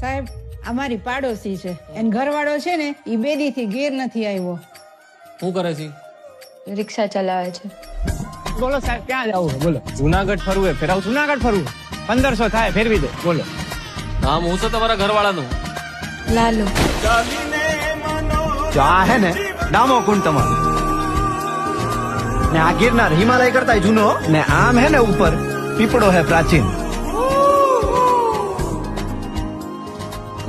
સાહેબ અમારી પાડોશી છે. એન ઘરવાળો છે ને એ બેદી થી ઘેર નથી આવ્યો. શું કરે છે? રિક્ષા ચલાવે છે. બોલો સાહેબ ક્યાં જવું છે? બોલો. જુનાગઢ ફરવું હે ફેરાવ જુનાગઢ ફરવું પંદરસો થાય ફેરવી દે. બોલો. નામ હું છે તમારા ઘરવાળાનું. લાલુ. જો આ હે ને ડામો કુંડ તમારું. ને આ ગિરનાર હિમાલય કરતા જૂનો ને આમ હે ને ઉપર પીપળો હે પ્રાચીન.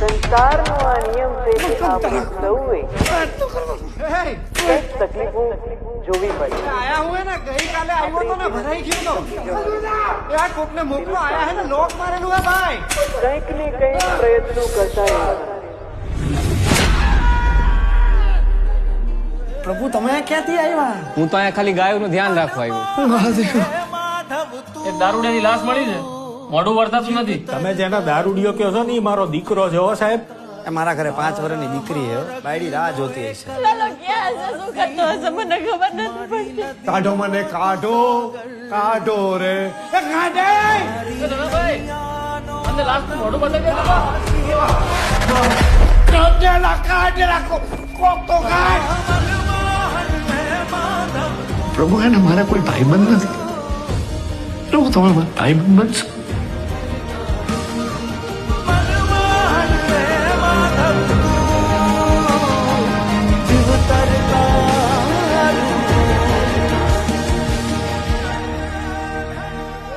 સંસારનો આ નિયમ છે કે આપણે સૌએ કંઈક તકલીફો જોવી પડે. આયા હું ને ગઈકાલે આવ્યો તો ને ભરાઈ ગયો તો. યાર કોકને મોકલો આયા હે ને લોક મારેલું હે ભાઈ. કંઈક ને કંઈક પ્રયત્નો કરતા. પ્રભુ તમે ક્યાંથી આવ્યા? હું તો અહીંયા ખાલી ગાયોનું ધ્યાન રાખવા આવ્યો. એક દારૂડિયાની લાશ મળી છે? મોઢું વર્તાતું નથી. તમે જેના દારૂડિયો કહો છો ને એ મારો દીકરો છે હો સાહેબ. એ મારા ઘરે પાંચ વર્ષની દીકરી છે બાયડી રાહ જોતી હશે. કાઢો મને કાઢો કાઢો રે. એ કાઢે! મોઢું બતાવી કાઢેલા કાઢેલા કોક તો કાઢ. પ્રભુ એને મારા કોઈ ભાઈબંધ નથી. પ્રભુ તમે મારા ભાઈબંધ બનશો